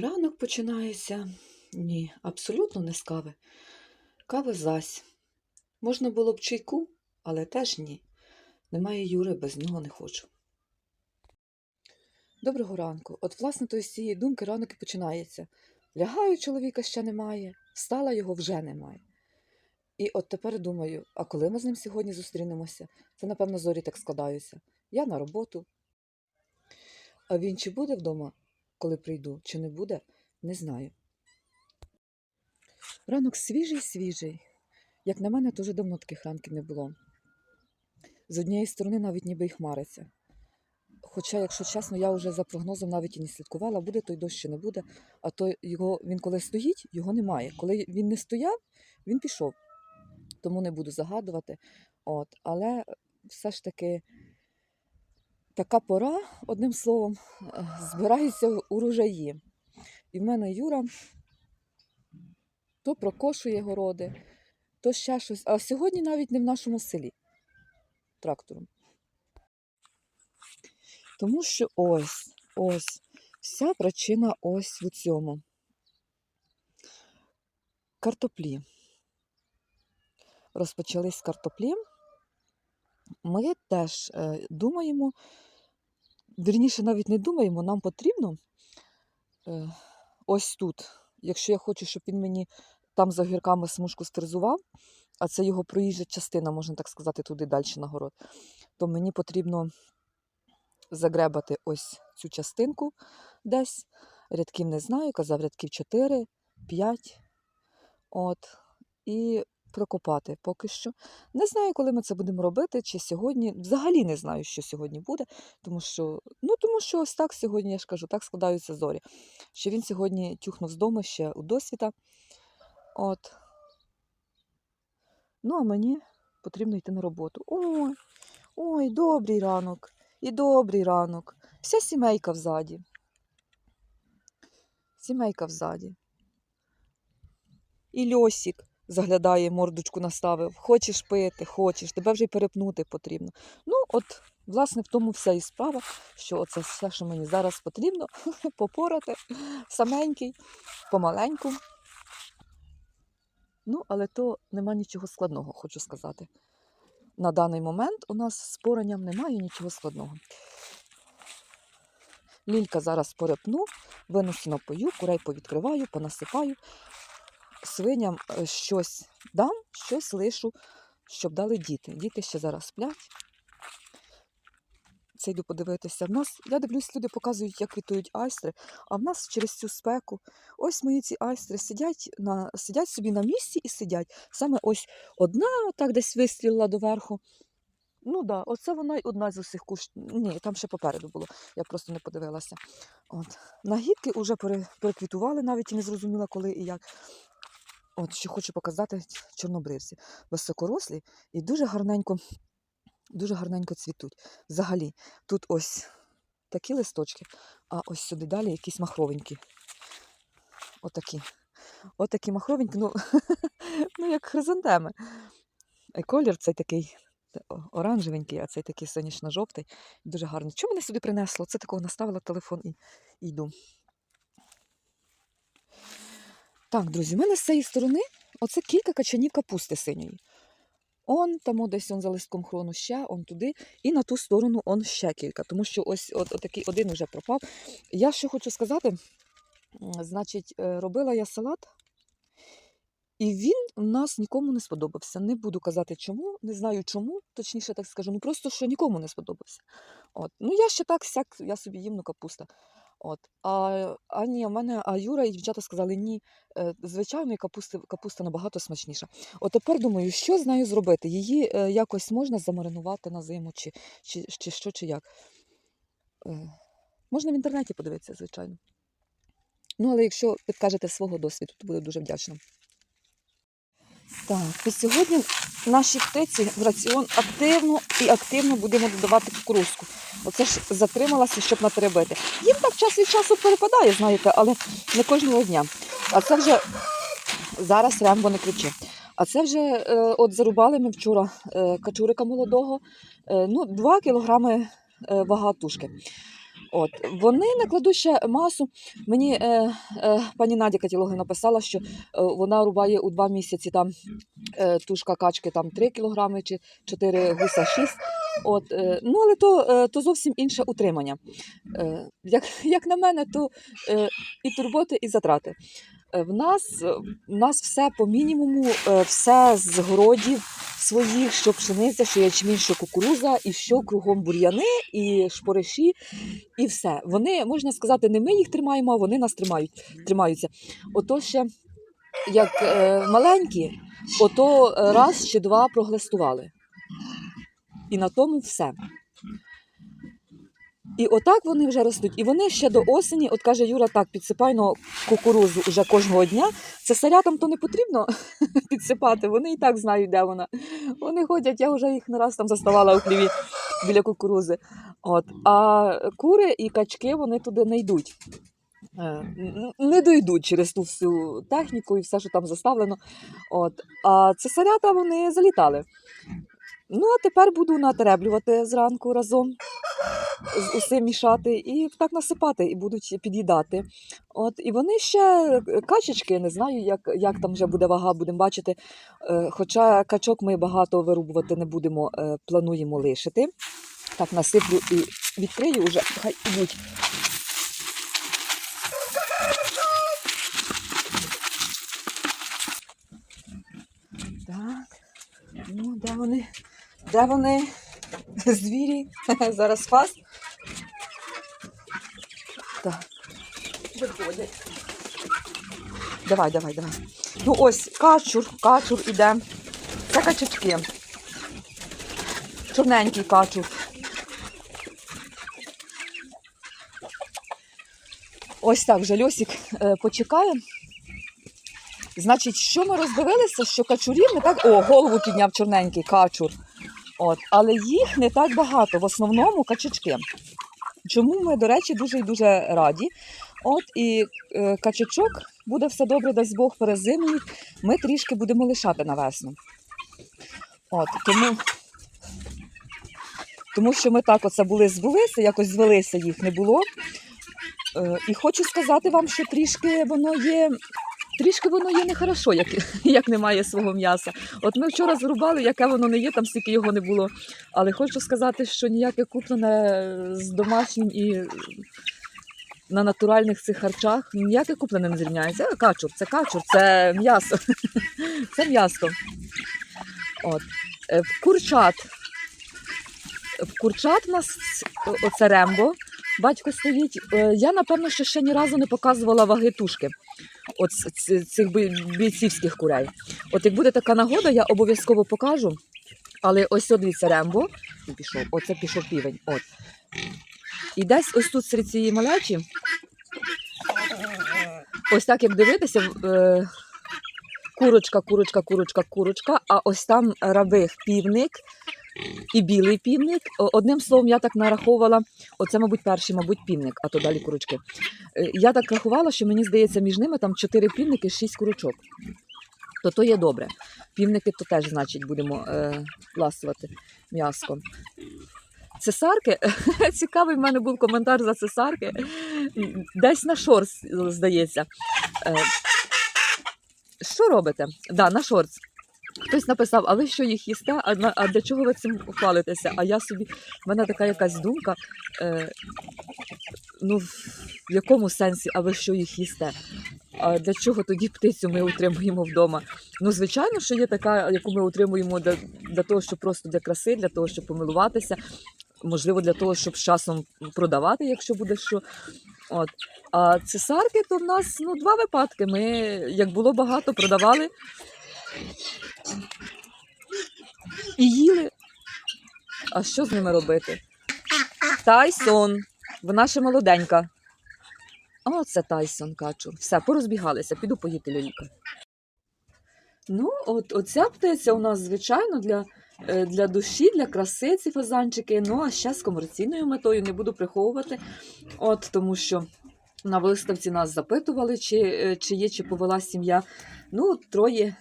Ранок починається ні, абсолютно не з кави. Кави зась. Можна було б чайку, але теж ні. Немає Юри, без нього не хочу. Доброго ранку. От, власне, то з цієї думки ранок і починається. Лягаю, чоловіка ще немає, встала його вже немає. І от тепер думаю, а коли ми з ним сьогодні зустрінемося? Це, напевно, зорі так складаються. Я на роботу. А він чи буде вдома, коли прийду, чи не буде, не знаю. Ранок свіжий, свіжий. Як на мене, вже давно таких ранків не було. З однієї сторони навіть ніби й хмариться. Хоча, якщо чесно, я вже за прогнозом навіть і не слідкувала, буде той дощ чи не буде, а то його, він коли стоїть, його немає. Коли він не стояв, він пішов. Тому не буду загадувати. От. Але все ж таки така пора, одним словом, збираються урожаї. І в мене Юра то прокошує городи, то ще щось. А сьогодні навіть не в нашому селі трактором. Тому що ось, ось, вся причина ось у цьому. Картоплі. Розпочались картоплі. Ми теж е, думаємо, вірніше, навіть не думаємо, нам потрібно е, ось тут, якщо я хочу, щоб він мені там за гірками смужку сфрезував, а це його проїжджа частина, можна так сказати, туди далі на город, то мені потрібно загребати ось цю частинку десь. Рядків не знаю, казав рядків 4, 5. От. І прокопати поки що. Не знаю, коли ми це будемо робити, чи сьогодні. Взагалі не знаю, що сьогодні буде, тому що, ну, тому що ось так сьогодні, я ж кажу, так складаються зорі. Що він сьогодні тюхнув з дому ще у досвіта. От. Ну, а мені потрібно йти на роботу. Ой, ой, добрий ранок. І добрий ранок. Вся сімейка взаді. Сімейка взаді. І Льосік заглядає, мордочку наставив. Хочеш пити, хочеш, тебе вже й перепнути потрібно. Ну, от, власне, в тому вся і справа, що оце все, що мені зараз потрібно, попорати саменький, помаленьку. Ну, але то нема нічого складного, хочу сказати. На даний момент у нас з поранням немає нічого складного. Лілька зараз порепну, винесу напою, курей повідкриваю, понасипаю. Свиням е, щось дам, щось лишу, щоб дали діти. Діти ще зараз сплять. Це йду подивитися. В нас, я дивлюсь, люди показують, як квітують айстри, а в нас через цю спеку. Ось мої ці айстри сидять на, сидять собі на місці і сидять. Саме ось одна так десь вистрілила доверху. Ну так, да, оце вона й одна з усіх куш. Ні, там ще попереду було, я просто не подивилася. От. Нагідки вже переквітували, навіть і не зрозуміла, коли і як. От, що хочу показати чорнобривці. Високорослі і дуже гарненько, дуже гарненько цвітуть. Взагалі, тут ось такі листочки, а ось сюди далі якісь махровенькі. Отакі. Отакі махровенькі, ну, ну як хризантеми. І колір цей такий оранжевенький, а цей такий сонячно-жовтий. Дуже гарний. Чому мене сюди принесло? Це такого наставила телефон і, і йду. Так, друзі, в мене з цієї сторони оце кілька качанів капусти синьої. Он там десь он за листком хрону ще, он туди, і на ту сторону он ще кілька, тому що ось от, отакий один вже пропав. Я ще хочу сказати, значить, е, робила я салат, і він у нас нікому не сподобався. Не буду казати чому, не знаю чому, точніше так скажу, ну просто що нікому не сподобався. От. Ну я ще так сяк, я собі їм ну, капуста. От. А, а ні, у мене, а Юра і дівчата сказали, ні, е, звичайної капусти, капуста набагато смачніша. От тепер думаю, що з нею зробити? Її е, якось можна замаринувати на зиму, чи, чи, чи що, чи як. Е, можна в інтернеті подивитися, звичайно. Ну, але якщо підкажете свого досвіду, то буду дуже вдячна. Так, і сьогодні наші птиці в раціон активно і активно будемо додавати кукурузку. Оце ж затрималася, щоб натеребити. Їм так час від часу перепадає, знаєте, але не кожного дня. А це вже зараз Рембо не кричи. А це вже е, от зарубали ми вчора е, качурика молодого, е, ну, 2 кілограми вага тушки. От вони накладуть ще масу. Мені е, е, пані Надя Катілоги написала, що е, вона рубає у два місяці там е, тушка качки там 3 кілограми чи 4 гуса 6. От, е, ну, але то, е, то зовсім інше утримання. Е, як, як на мене, то е, і турботи, і затрати. Е, В нас, в нас все по мінімуму, е, все з городів своїх, що пшениця, що ячмінь, що кукуруза, і що кругом бур'яни, і шпориші, і все. Вони, можна сказати, не ми їх тримаємо, а вони нас тримають, тримаються. Ото ще як е, маленькі, ото раз чи два проглистували. І на тому все. І отак вони вже ростуть. І вони ще до осені, от каже Юра, так, підсипай на кукурузу вже кожного дня. Це селятам то не потрібно підсипати, вони і так знають, де вона. Вони ходять, я вже їх не раз там заставала у хліві біля кукурузи. От. А кури і качки вони туди не йдуть. Е, Не дойдуть через ту всю техніку і все, що там заставлено. От. А цесарята вони залітали. Ну, а тепер буду натереблювати зранку разом усім мішати і так насипати, і будуть під'їдати. От, і вони ще е, качечки, не знаю, як, як там вже буде вага, будемо бачити. Е, Хоча качок ми багато вирубувати не будемо, е, плануємо лишити. Так, насиплю і відкрию вже, хай ідуть. Так, ну де вони? Де вони? Звірі? Зараз фас. Так. Виходять. Давай, давай, давай. Ну ось качур, качур іде. Це качечки. Чорненький качур. Ось так вже Льосик е, почекає. Значить, що ми роздивилися, що качурів не так. О, голову підняв чорненький качур. От, але їх не так багато, в основному качечки. Чому ми, до речі, дуже і дуже раді. От і е, качечок буде все добре, дасть Бог перезимують. Ми трішки будемо лишати на весну. От, тому, тому що ми так оце були збулися, якось звелися їх не було. Е, і хочу сказати вам, що трішки воно є. Трішки воно є нехорошо, як, як немає свого м'яса. От ми вчора зарубали, яке воно не є, там стільки його не було. Але хочу сказати, що ніяке куплене з домашнім і на натуральних цих харчах, ніяке куплене не зрівняється. Е, Качур, це качур, це м'ясо. Це м'ясо. От. Е, В курчат. В курчат у нас оце рембо. Батько стоїть. Е, Я, напевно, що ще ні разу не показувала ваги тушки от цих бійцівських курей. От як буде така нагода, я обов'язково покажу. Але ось от дивіться Рембо. Пішов, оце пішов півень. От. І десь ось тут серед цієї малечі. Ось так як дивитися, е, курочка, курочка, курочка, курочка, а ось там рабих півник і білий півник. Одним словом, я так нараховувала, оце, мабуть, перший, мабуть, півник, а то далі курочки. Е, Я так рахувала, що мені здається, між ними там 4 півники, 6 курочок. То то є добре. Півники то теж, значить, будемо е, ласувати м'яском. Цесарки, цікавий в мене був коментар за цесарки. Десь на шорт, здається. Е, що робите? Да, на шорт. Хтось написав, а ви що їх їсте? А, а для чого ви цим хвалитеся? А я собі, в мене така якась думка. Е, ну, в якому сенсі, а ви що їх їсте? А для чого тоді птицю ми утримуємо вдома? Ну, звичайно, що є така, яку ми утримуємо для, для того, щоб просто для краси, для того, щоб помилуватися, можливо, для того, щоб з часом продавати, якщо буде що. От. А цесарки, то в нас ну, два випадки. Ми, як було багато, продавали і їли. А що з ними робити? Тайсон, вона ще молоденька. О, це Тайсон качур. Все, порозбігалися, піду поїти Льоліка. Ну, от оця птиця у нас, звичайно, для, для душі, для краси ці фазанчики. Ну, а ще з комерційною метою не буду приховувати. От, тому що на виставці нас запитували, чи, е, чи є, чи повела сім'я. Ну, троє,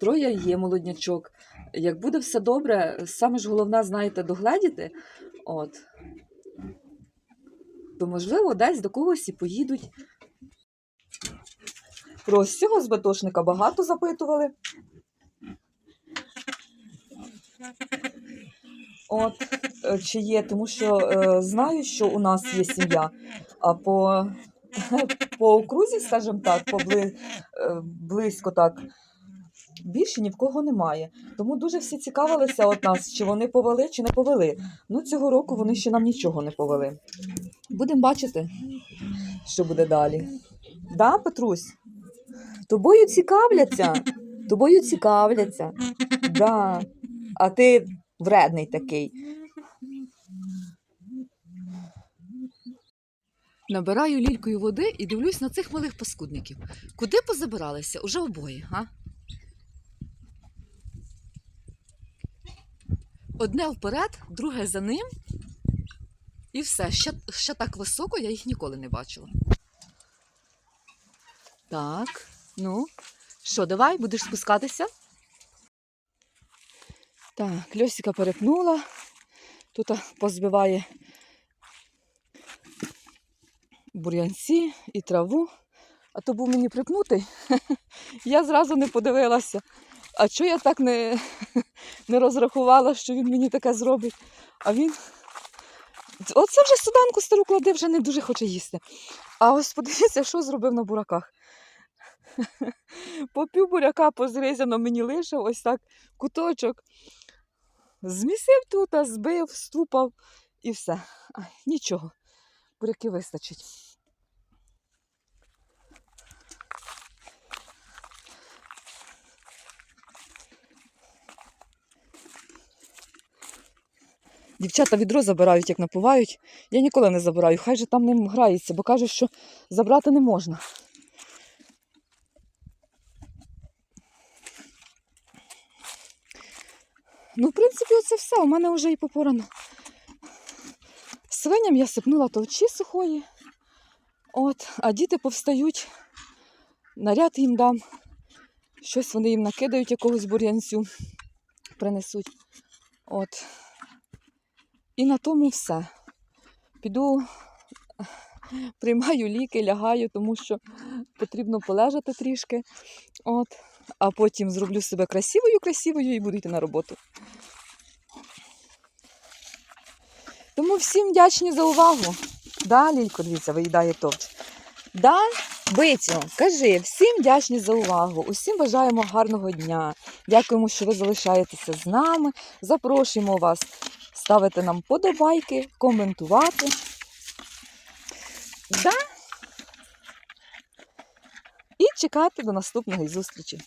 троє є молоднячок. Як буде все добре, саме ж головне, знаєте, догледіти. От. то, можливо, десь до когось і поїдуть. Про ось цього збатошника багато запитували. От, е, чи є, тому що е, знаю, що у нас є сім'я, а по, по окрузі, скажімо так, по бли, е, близько так, більше ні в кого немає. Тому дуже всі цікавилися от нас, чи вони повели, чи не повели. Ну, цього року вони ще нам нічого не повели. Будемо бачити, що буде далі. Да, Петрусь? Тобою цікавляться. Тобою цікавляться. Да. А ти вредний такий. Набираю лількою води і дивлюсь на цих малих паскудників. Куди позабиралися? Уже обоє, га? Одне вперед, друге за ним. І все. Ще, ще так високо я їх ніколи не бачила. Так, ну, що, давай, будеш спускатися? Так, Льосика перепнула. Тут позбиває бур'янці і траву. А то був мені припнутий. Я зразу не подивилася. А чого я так не, не розрахувала, що він мені таке зробить? А він. Оце вже суданку стару кладе, вже не дуже хоче їсти. А ось подивіться, що зробив на бураках. По пів буряка позрізано мені лишив ось так куточок. Змісив тут, збив, ступав і все. Нічого. Буряки вистачить. Дівчата відро забирають, як напувають. Я ніколи не забираю. Хай же там ним грається, бо кажуть, що забрати не можна. Ну, в принципі, оце все. У мене вже і попорано. Свиням я сипнула товчі сухої. От, а діти повстають, наряд їм дам. Щось вони їм накидають якогось бур'янцю, принесуть. От. І на тому все. Піду, приймаю ліки, лягаю, тому що потрібно полежати трішки. От. А потім зроблю себе красивою, красивою і буду йти на роботу. Тому всім вдячні за увагу. Да, Лілько, дивіться, виїдає товч. Да, Бицю, кажи, всім вдячні за увагу. Усім бажаємо гарного дня. Дякуємо, що ви залишаєтеся з нами. Запрошуємо вас ставити нам подобайки, коментувати. Да? І чекати до наступної зустрічі.